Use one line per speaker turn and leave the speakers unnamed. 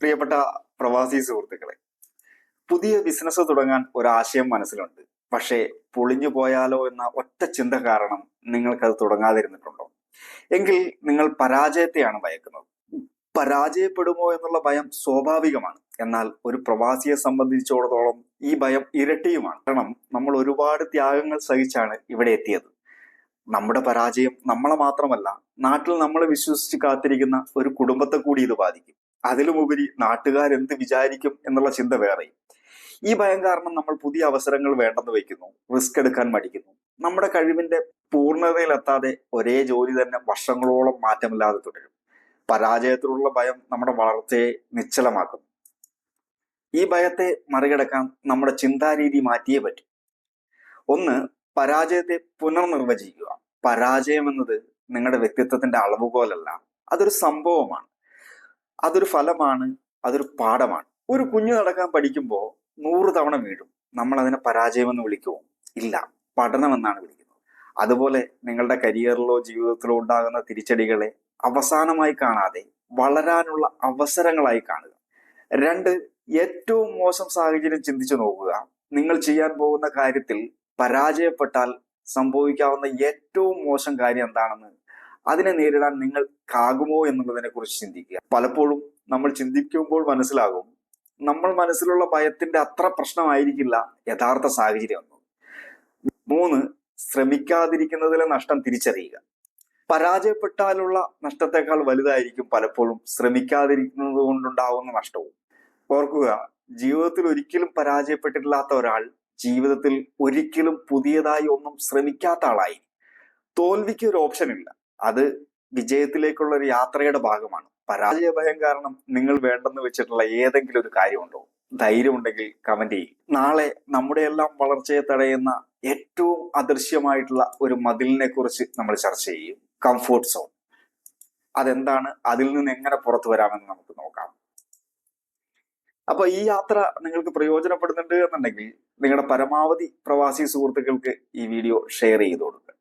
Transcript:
പ്രിയപ്പെട്ട പ്രവാസി സുഹൃത്തുക്കളെ പുതിയ ബിസിനസ് തുടങ്ങാൻ ഒരാശയം മനസ്സിലുണ്ട്. പക്ഷേ പൊളിഞ്ഞു പോയാലോ എന്ന ഒറ്റ ചിന്ത കാരണം നിങ്ങൾക്കത് തുടങ്ങാതിരുന്നിട്ടുണ്ടോ? എങ്കിൽ നിങ്ങൾ പരാജയത്തെയാണ് ഭയക്കുന്നത്. പരാജയപ്പെടുമോ എന്നുള്ള ഭയം സ്വാഭാവികമാണ്. എന്നാൽ ഒരു പ്രവാസിയെ സംബന്ധിച്ചിടത്തോളം ഈ ഭയം ഇരട്ടിയുമാണ്. കാരണം നമ്മൾ ഒരുപാട് ത്യാഗങ്ങൾ സഹിച്ചാണ് ഇവിടെ എത്തിയത്. നമ്മുടെ പരാജയം നമ്മളെ മാത്രമല്ല നാട്ടിൽ നമ്മളെ വിശ്വസിച്ച് കാത്തിരിക്കുന്ന ഒരു കുടുംബത്തെ കൂടി ഇത് ബാധിക്കും. അതിലുമുപരി നാട്ടുകാർ എന്ത് വിചാരിക്കും എന്നുള്ള ചിന്ത വേറെയും ഈ ഭയം കാരണം നമ്മൾ പുതിയ അവസരങ്ങൾ വേണ്ടെന്ന് വയ്ക്കുന്നു. റിസ്ക് എടുക്കാൻ മടിക്കുന്നു. നമ്മുടെ കഴിവിന്റെ പൂർണതയിലെത്താതെ ഒരേ ജോലി തന്നെ വർഷങ്ങളോളം മാറ്റമില്ലാതെ തുടരും. പരാജയത്തിലുള്ള ഭയം നമ്മുടെ വളർച്ചയെ നിശ്ചലമാക്കും ഈ ഭയത്തെ മറികടക്കാൻ നമ്മുടെ ചിന്താരീതി മാറ്റിയേ പറ്റൂ. ഒന്ന് പരാജയത്തെ പുനർനിർവചിക്കുക. പരാജയം എന്നത് നിങ്ങളുടെ വ്യക്തിത്വത്തിന്റെ അളവുകോലല്ല. അതൊരു സംഭവമാണ്. അതൊരു ഫലമാണ് അതൊരു പാഠമാണ്. ഒരു കുഞ്ഞു നടക്കാൻ പഠിക്കുമ്പോൾ നൂറ് തവണ വീഴും. നമ്മൾ അതിനെ പരാജയമെന്ന് വിളിക്കുമോ ഇല്ല. പഠനം എന്നാണ് വിളിക്കുന്നത്. അതുപോലെ നിങ്ങളുടെ കരിയറിലോ ജീവിതത്തിലോ ഉണ്ടാകുന്ന തിരിച്ചടികളെ അവസാനമായി കാണാതെ വളരാനുള്ള അവസരങ്ങളായി കാണുക. രണ്ട് ഏറ്റവും മോശം സാഹചര്യം ചിന്തിച്ചു നോക്കുക. നിങ്ങൾ ചെയ്യാൻ പോകുന്ന കാര്യത്തിൽ പരാജയപ്പെട്ടാൽ സംഭവിക്കാവുന്ന ഏറ്റവും മോശം കാര്യം എന്താണെന്ന് അതിനെ നേരിടാൻ നിങ്ങൾ കാകുമോ എന്നുള്ളതിനെ കുറിച്ച് ചിന്തിക്കുക. പലപ്പോഴും നമ്മൾ ചിന്തിക്കുമ്പോൾ മനസ്സിലാകും നമ്മൾ മനസ്സിലുള്ള ഭയത്തിന്റെ അത്ര പ്രശ്നമായിരിക്കില്ല യഥാർത്ഥ സാഹചര്യം എന്നത്. മൂന്ന് ശ്രമിക്കാതിരിക്കുന്നതിലെ നഷ്ടം തിരിച്ചറിയുക. പരാജയപ്പെട്ടാലുള്ള നഷ്ടത്തെക്കാൾ വലുതായിരിക്കും പലപ്പോഴും ശ്രമിക്കാതിരിക്കുന്നത് കൊണ്ടുണ്ടാവുന്ന നഷ്ടവും. ഓർക്കുക ജീവിതത്തിൽ ഒരിക്കലും പരാജയപ്പെട്ടിട്ടില്ലാത്ത ഒരാൾ ജീവിതത്തിൽ ഒരിക്കലും പുതിയതായി ഒന്നും ശ്രമിക്കാത്ത ആളായി. തോൽവിക്ക് ഒരു ഓപ്ഷൻ ഇല്ല. അത് വിജയത്തിലേക്കുള്ള ഒരു യാത്രയുടെ ഭാഗമാണ്. പരാജയ ഭയം കാരണം നിങ്ങൾ വേണ്ടെന്ന് വെച്ചിട്ടുള്ള ഏതെങ്കിലും ഒരു കാര്യമുണ്ടോ? ധൈര്യമുണ്ടെങ്കിൽ കമന്റ് ചെയ്യും. നാളെ നമ്മുടെ എല്ലാം വളർച്ചയെ തടയുന്ന ഏറ്റവും അദൃശ്യമായിട്ടുള്ള ഒരു മതിലിനെ കുറിച്ച് നമ്മൾ ചർച്ച ചെയ്യും. കംഫോർട്ട് സോൺ അതെന്താണ്? അതിൽ നിന്ന് എങ്ങനെ പുറത്തു വരാമെന്ന് നമുക്ക് നോക്കാം. അപ്പൊ ഈ യാത്ര നിങ്ങൾക്ക് പ്രയോജനപ്പെടുന്നുണ്ട് എന്നുണ്ടെങ്കിൽ നിങ്ങളുടെ പരമാവധി പ്രവാസി സുഹൃത്തുക്കൾക്ക് ഈ വീഡിയോ ഷെയർ ചെയ്തു കൊടുക്കുക.